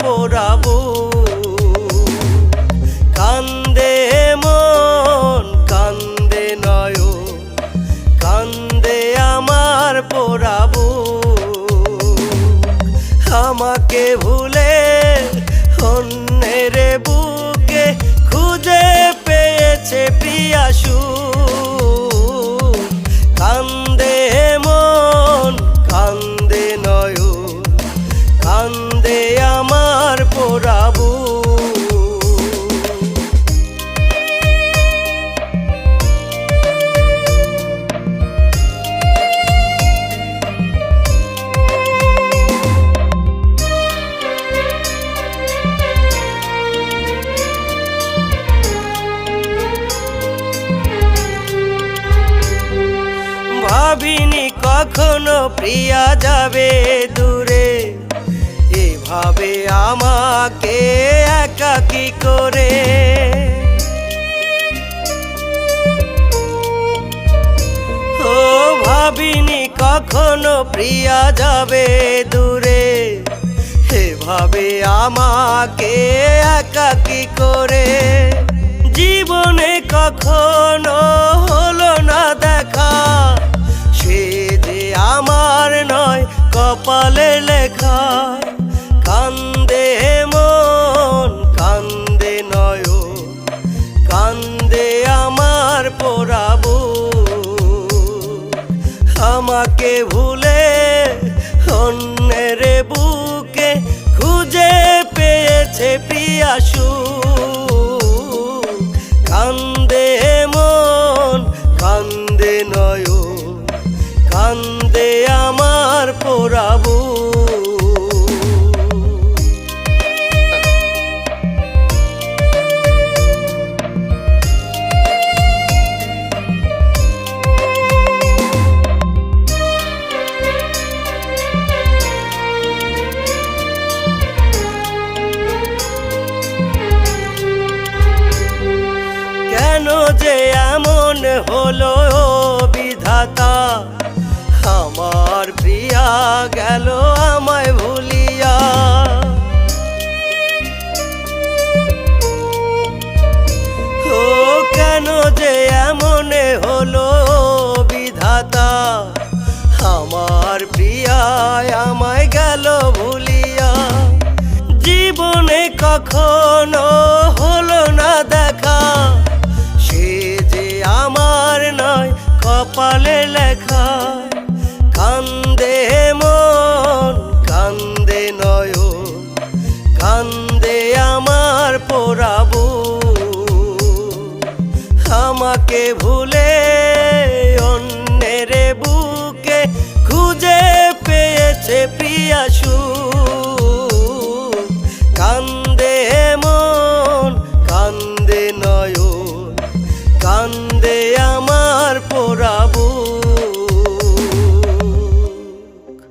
পোড়াবো। কান্দে মন কান্দে নয় কান্দে আমার পোড়াবো। আমাকে ভুলে অন্যের বুকে ভাবিনি কখনো প্রিয়া যাবে দূরে। এভাবে আমাকে একাকি করে? ও ভাবিনি কখনো প্রিয়া যাবে দূরে। এভাবে আমাকে একাকি করে? জীবনে কখনো কপালে লেখা, কান্দে মন, কান্দে নয় কান্দে আমার পোড়াবো। আমাকে ভুলে অন্যের বুকে খুঁজে পেয়েছে পিয়াসু কান্দে মন, কান্দে নয় কান্দে হলো বিধাতা। আমার প্রিয়া গেল আমায় ভুলিয়া। ও কেন যে এমন হলো বিধাতা? আমার প্রিয়া আমায় গেল ভুলিয়া। জীবনে কখনো আমাকে ভুলে অন্যের বুকে খুঁজে পেয়েছে প্রিয়াসু কান্দে মন কান্দে নয় কান্দে আমার পোড়া